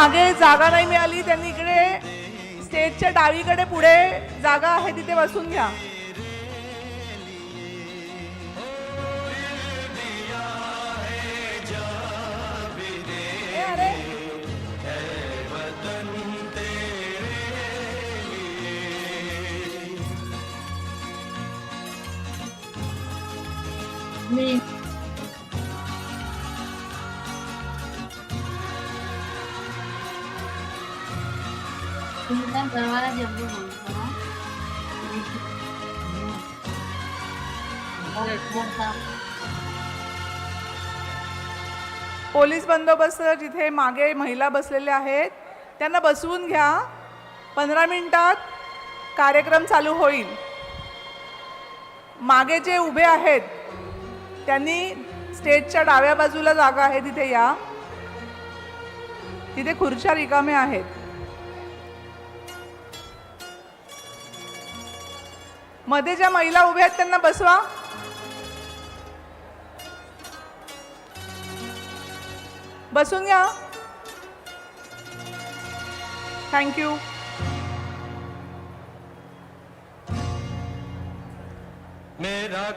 मागे जागा नाही मिळाली त्यांनी इकडे स्टेजच्या डावीकडे पुढे जागा आहे तिथे बसून घ्या. मी तुम्ही तर सर्वांना पोलीस बंदोबस्त जिथे मागे महिला बसलेल्या आहेत त्यांना बसवून घ्या. पंधरा मिनिटात कार्यक्रम चालू होईल. मागे जे उभे आहेत त्यांनी स्टेजच्या डाव्या बाजूला जागा आहे तिथे या. तिथे खुर्च्या रिकाम्या आहेत. मध्ये ज्या महिला उभ्या आहेत त्यांना बसवा. बसून घ्या. थँक्यू मेरा